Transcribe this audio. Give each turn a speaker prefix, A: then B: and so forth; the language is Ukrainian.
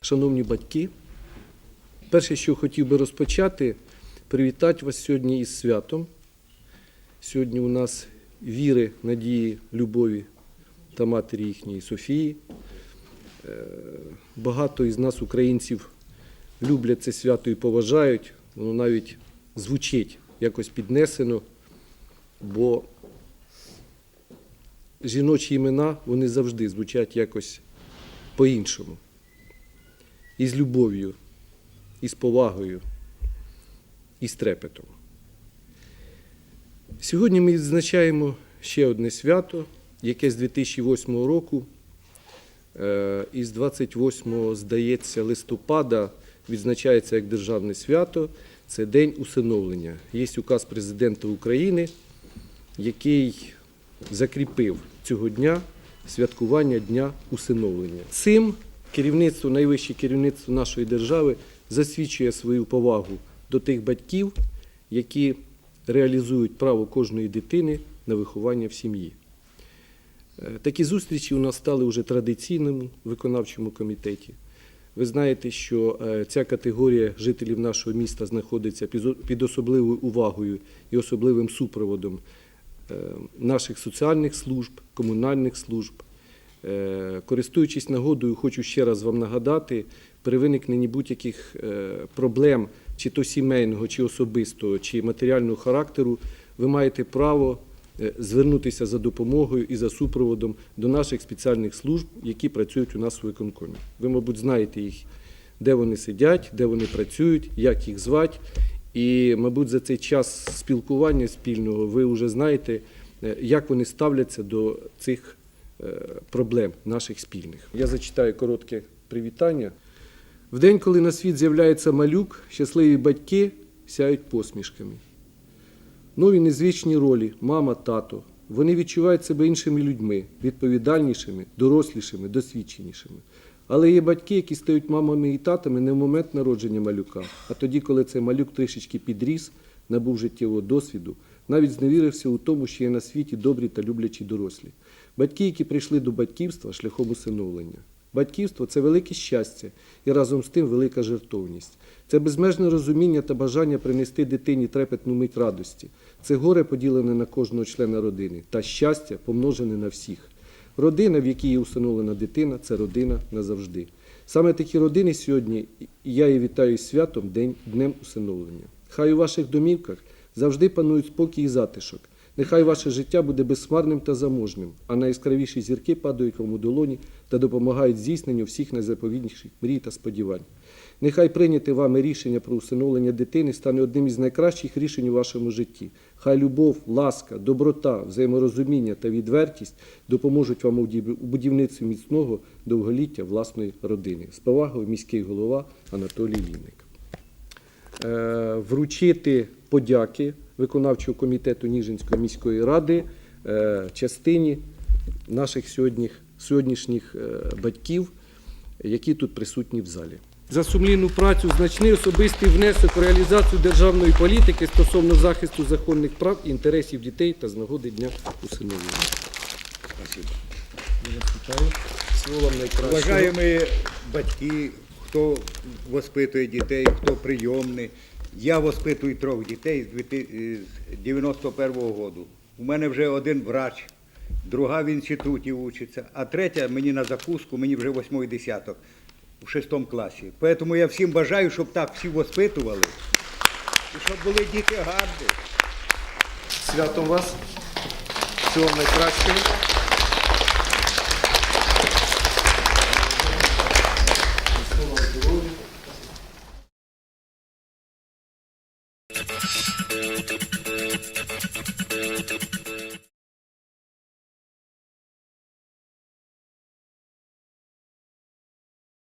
A: Шановні батьки, перше, що хотів би розпочати, привітати вас сьогодні із святом. Сьогодні у нас віри, надії, любові та матері їхньої Софії. Е, Багато із нас, українців, люблять це свято і поважають. Воно навіть звучить якось піднесено, бо жіночі імена вони завжди звучать якось по-іншому. І з любов'ю, і з повагою, і з трепетом. Сьогодні ми відзначаємо ще одне свято, яке з 2008 року, е, і з 28, здається, листопада відзначається як державне свято. Це День усиновлення. Є указ президента України, який закріпив цього дня святкування Дня усиновлення. Цим керівництво, найвище керівництво нашої держави засвідчує свою повагу до тих батьків, які реалізують право кожної дитини на виховання в сім'ї. Е, Такі зустрічі у нас стали вже традиційними в виконавчому комітеті. Ви знаєте, що е, ця категорія жителів нашого міста знаходиться під- особливою увагою і особливим супроводом наших соціальних служб, комунальних служб. Е, Користуючись нагодою, хочу ще раз вам нагадати, при виникненні будь-яких е, проблем, чи то сімейного, чи особистого, чи матеріального характеру, ви маєте право е, звернутися за допомогою і за супроводом до наших спеціальних служб, які працюють у нас у виконкомі. Ви, мабуть, знаєте їх, де вони сидять, де вони працюють, як їх звати. І, мабуть, за цей час спілкування спільного ви вже знаєте, е, як вони ставляться до цих е, проблем наших спільних. Я зачитаю коротке привітання. В день, коли на світ з'являється малюк, щасливі батьки сяють посмішками. Нові незвичні ролі мама, тато. Вони відчувають себе іншими людьми, відповідальнішими, дорослішими, досвідченішими. Але є батьки, які стають мамами і татами не в момент народження малюка, а тоді, коли цей малюк трішечки підріс, набув життєвого досвіду, навіть зневірився у тому, що є на світі добрі та люблячі дорослі. Батьки, які прийшли до батьківства шляхом усиновлення. Батьківство це велике щастя і разом з тим велика жертовність. Це безмежне розуміння та бажання принести дитині трепетну мить радості. Це горе поділене на кожного члена родини та щастя помножене на всіх. Родина, в якій є усиновлена дитина, це родина назавжди. Саме такі родини сьогодні я і вітаю святом День Днем усиновлення. Хай у ваших домівках завжди панують спокій і затишок. Нехай ваше життя буде безсмарним та заможним, а найяскравіші зірки падають вам у долоні та допомагають здійсненню всіх найзаповідніших мрій та сподівань. Нехай прийняте вами рішення про усиновлення дитини стане одним із найкращих рішень у вашому житті. Хай любов, ласка, доброта, взаєморозуміння та відвертість допоможуть вам у будівництві міцного довголіття власної родини. З повагою міський голова Анатолій Лінник. Е, вручити подяки виконавчого комітету Ніжинської міської ради е, частині наших сьогоднішніх, е, батьків, які тут присутні в залі. За сумлінну працю, значний особистий внесок в реалізацію державної політики стосовно захисту законних прав і інтересів дітей та з нагоди Дня усиновлення.
B: Уважаємо батьки, хто воспитує дітей, хто прийомний. Я воспитую трьох дітей з 91-го року. У мене вже один врач, друга в інституті учиться, а третя мені на закуску, мені вже восьмий десяток у шестому класі. Тому я всім бажаю, щоб так всі воспитували, і щоб були діти гарні.
A: Святом вас. Всього найкращого.